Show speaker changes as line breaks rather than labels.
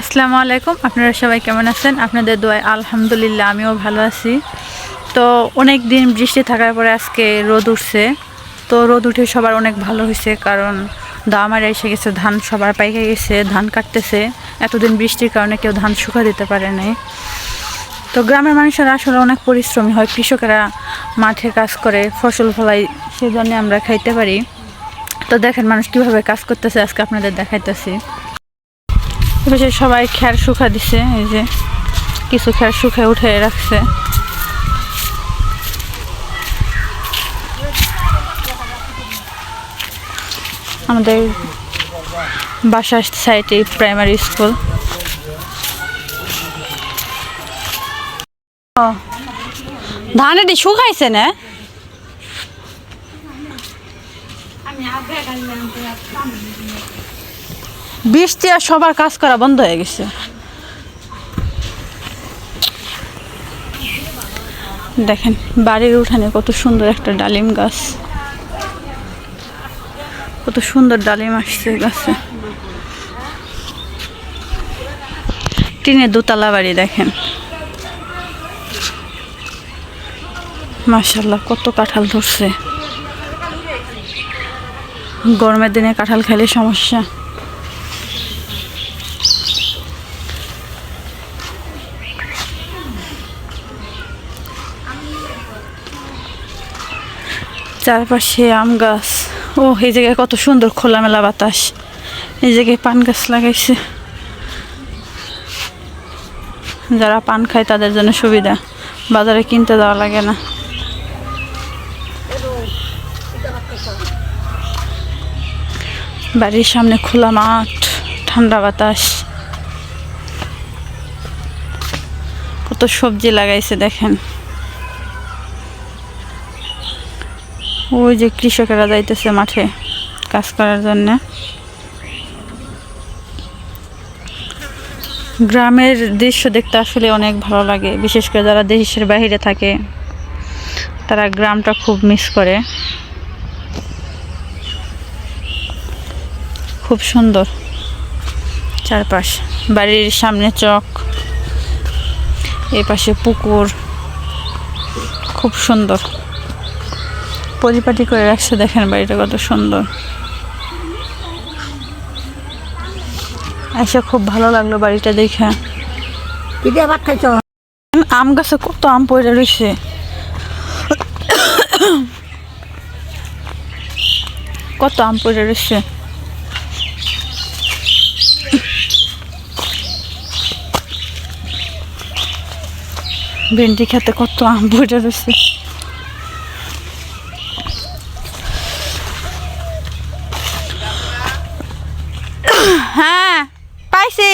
আসসালামু আলাইকুম। আপনারা সবাই কেমন আছেন? আপনাদের দোয়ায় আলহামদুলিল্লাহ, আমিও ভালো আছি। তো অনেক দিন বৃষ্টি থাকার পরে আজকে রোদ উঠছে। তো রোদ উঠে সবার অনেক ভালো হয়েছে কারণ দামার এসে গেছে, ধান সবার পাইকে গেছে, ধান কাটতেছে। এতদিন বৃষ্টির কারণে কেউ ধান শুকা দিতে পারে নাই। তো গ্রামের মানুষেরা আসলে অনেক পরিশ্রমী হয়, কৃষকেরা মাঠে কাজ করে, ফসল ফলাই সেই জন্য আমরা খাইতে পারি। তো দেখেন মানুষ কীভাবে কাজ করতেছে, আজকে আপনাদের দেখাইতেছি। এপাশে সবাই খ্যার শুকা দিছে, এই যে কিছু খ্যার শুকায় উঠে রাখছে। আমাদের বাসার সাইডে প্রাইমারি স্কুল। ধান এটি শুকাইছে না? বৃষ্টি আর সবার কাজ করা বন্ধ হয়ে গেছে। দেখেন, বাড়ির উঠানে কত সুন্দর একটা ডালিম গাছ। কত সুন্দর ডালিম আসছে গাছে। টিনের দোতলা বাড়ি দেখেন। মার্শাল্লাহ কত কাঁঠাল ধরছে। গরমের দিনে কাঁঠাল খেলে সমস্যা। চারপাশে আম গাছ। ও এই জায়গায় কত সুন্দর খোলামেলা বাতাস। এই জায়গায় পান গাছ লাগাইছে। যারা পান খায় তাদের জন্য সুবিধা। বাজারে কিনতে যাওয়া লাগে না। বাড়ির সামনে খোলা মাঠ, ঠান্ডা বাতাস। কত সবজি লাগাইছে দেখেন। ওই যে কৃষকেরা যাইতেছে মাঠে কাজ করার জন্য। গ্রামের দৃশ্য দেখতে আসলে অনেক ভালো লাগে, বিশেষ করে যারা দেশের বাইরে থাকে, তারা গ্রামটা খুব মিস করে। খুব সুন্দর চারপাশ, বাড়ির সামনে চক এই পাশে পুকুর, খুব সুন্দর। পরিপাটি করে রাখছে দেখেন বাড়িটা কত সুন্দর। এসে খুব ভালো লাগল বাড়িটা দেখে। আম গাছে কত আম পড়ে রয়েছে। কত আম পড়ে রয়েছে। ভেন্ডি খেতে কত আম পড়ে রয়েছে। হ্যাঁ পাইছি।